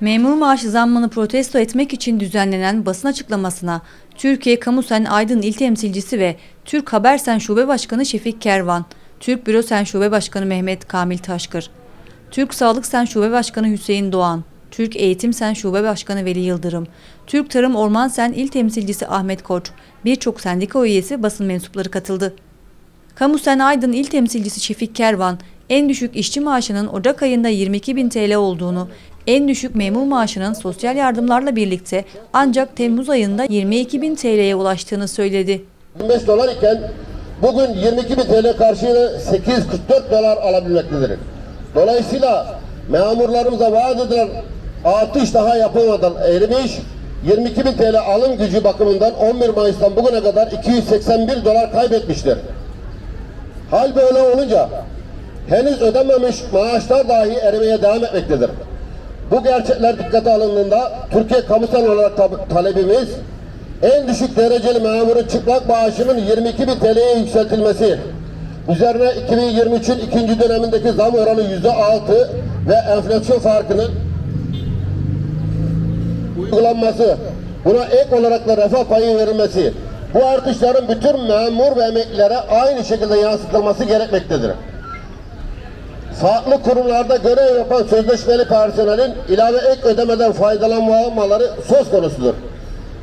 Memur maaşı zammını protesto etmek için düzenlenen basın açıklamasına Türkiye Kamusen Aydın İl Temsilcisi ve Türk Habersen Şube Başkanı Şefik Kervan, Türk Bürosen Şube Başkanı Mehmet Kamil Taşkır, Türk Sağlık Sen Şube Başkanı Hüseyin Doğan, Türk Eğitim Sen Şube Başkanı Veli Yıldırım, Türk Tarım Orman Sen İl Temsilcisi Ahmet Koç, birçok sendika üyesi basın mensupları katıldı. Kamusen Aydın İl Temsilcisi Şefik Kervan, en düşük işçi maaşının Ocak ayında 22 bin TL olduğunu, en düşük memur maaşının sosyal yardımlarla birlikte ancak Temmuz ayında 22 bin TL'ye ulaştığını söyledi. 25 dolar iken bugün 22 bin TL karşılığında 844 dolar alabilmektedir. Dolayısıyla memurlarımıza vaat edilen artış daha yapılmadan erimiş, 22 bin TL alım gücü bakımından 11 Mayıs'tan bugüne kadar 281 dolar kaybetmiştir. Hal böyle olunca henüz ödenmemiş maaşlar dahi erimeye devam etmektedir. Bu gerçekler dikkate alındığında Türkiye kamusal olarak talebimiz en düşük dereceli memurun çıplak maaşının 22 bin TL'ye yükseltilmesi, üzerine 2023'ün ikinci dönemindeki zam oranı yüzde altı ve enflasyon farkının uygulanması, buna ek olarak da refah payı verilmesi, bu artışların bütün memur ve emeklilere aynı şekilde yansıtılması gerekmektedir. Farklı kurumlarda görev yapan sözleşmeli personelin ilave ek ödemeden faydalanmaları söz konusudur.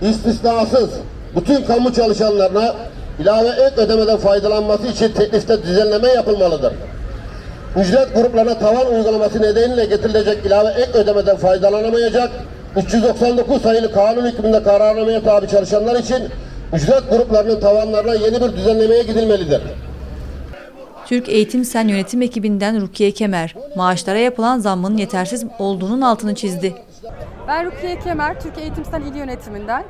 İstisnasız bütün kamu çalışanlarına ilave ek ödemeden faydalanması için teklifte düzenleme yapılmalıdır. Ücret gruplarına tavan uygulaması nedeniyle getirilecek ilave ek ödemeden faydalanamayacak 399 sayılı kanun hükmünde kararnameye tabi çalışanlar için ücret gruplarının tavanlarına yeni bir düzenlemeye gidilmelidir. Türk Eğitim Sen Yönetim ekibinden Rukiye Kemer, maaşlara yapılan zammın yetersiz olduğunun altını çizdi. Ben Rukiye Kemer, Türkiye Eğitimsel İl Yönetiminden.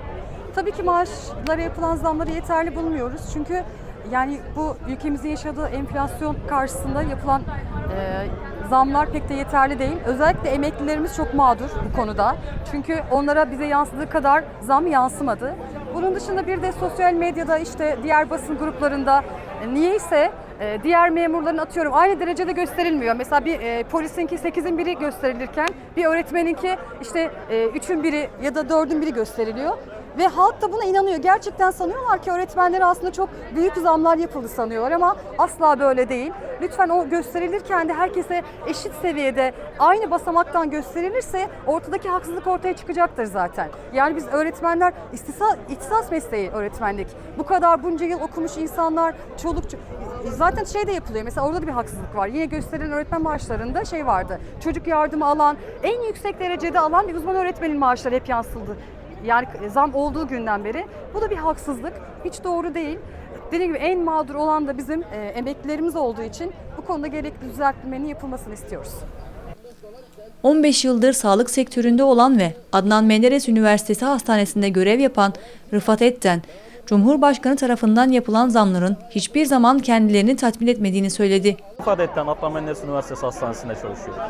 Tabii ki maaşlara yapılan zamları yeterli bulmuyoruz. Çünkü yani bu ülkemizin yaşadığı enflasyon karşısında yapılan e, zamlar pek de yeterli değil. Özellikle emeklilerimiz çok mağdur bu konuda. Çünkü onlara bize yansıdığı kadar zam yansımadı. Bunun dışında bir de sosyal medyada işte diğer basın gruplarında e, niyeyse diğer memurların atıyorum aynı derecede gösterilmiyor. Mesela bir e, polisinki 8'in biri gösterilirken bir öğretmeninki işte e, 3'ün biri ya da 4'ün biri gösteriliyor. Ve halk da buna inanıyor. Gerçekten sanıyorlar ki öğretmenlere aslında çok büyük zamlar yapıldı sanıyorlar ama asla böyle değil. Lütfen o gösterilirken de herkese eşit seviyede aynı basamaktan gösterilirse ortadaki haksızlık ortaya çıkacaktır zaten. Yani biz öğretmenler istisa, ihtisas mesleği öğretmenlik. Bu kadar bunca yıl okumuş insanlar, çoluk ço- zaten şey de yapılıyor. Mesela orada da bir haksızlık var. Yine gösterilen öğretmen maaşlarında şey vardı. Çocuk yardımı alan, en yüksek derecede alan bir uzman öğretmenin maaşları hep yansıtıldı. Yani zam olduğu günden beri. Bu da bir haksızlık. Hiç doğru değil. Dediğim gibi en mağdur olan da bizim e, emeklilerimiz olduğu için bu konuda gerekli düzeltmenin yapılmasını istiyoruz. 15 yıldır sağlık sektöründe olan ve Adnan Menderes Üniversitesi Hastanesi'nde görev yapan Rıfat Etten, Cumhurbaşkanı tarafından yapılan zamların hiçbir zaman kendilerini tatmin etmediğini söyledi. İfade etten Adnan Menderes Üniversitesi Hastanesi'nde çalışıyorum.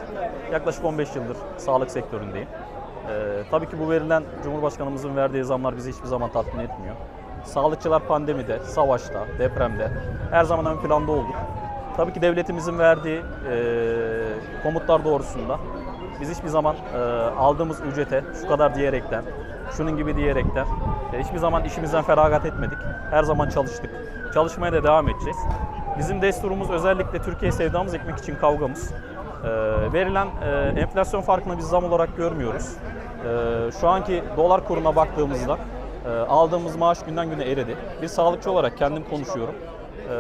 Yaklaşık 15 yıldır sağlık sektöründeyim. Ee, tabii ki bu verilen Cumhurbaşkanımızın verdiği zamlar bizi hiçbir zaman tatmin etmiyor. Sağlıkçılar pandemide, savaşta, depremde her zaman ön planda olduk. Tabii ki devletimizin verdiği e, komutlar doğrusunda biz hiçbir zaman e, aldığımız ücrete şu kadar diyerekten, şunun gibi diyerekten e, hiçbir zaman işimizden feragat etmedik. Her zaman çalıştık. Çalışmaya da devam edeceğiz. Bizim desturumuz özellikle Türkiye sevdamız ekmek için kavgamız. E, verilen e, enflasyon farkını biz zam olarak görmüyoruz. E, şu anki dolar kuruna baktığımızda e, aldığımız maaş günden güne eridi. Bir sağlıkçı olarak kendim konuşuyorum. E,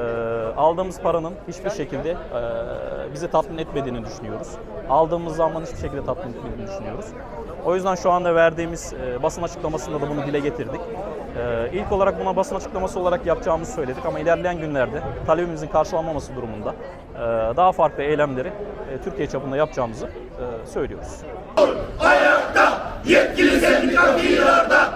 aldığımız paranın hiçbir şekilde e, bizi tatmin etmediğini düşünüyoruz. Aldığımız zammın hiçbir şekilde tatmin etmediğini düşünüyoruz. O yüzden şu anda verdiğimiz e, basın açıklamasında da bunu dile getirdik. E, ilk olarak buna basın açıklaması olarak yapacağımızı söyledik ama ilerleyen günlerde talebimizin karşılanmaması durumunda e, daha farklı eylemleri e, Türkiye çapında yapacağımızı e, söylüyoruz. Ayakta yetkili sendika firarda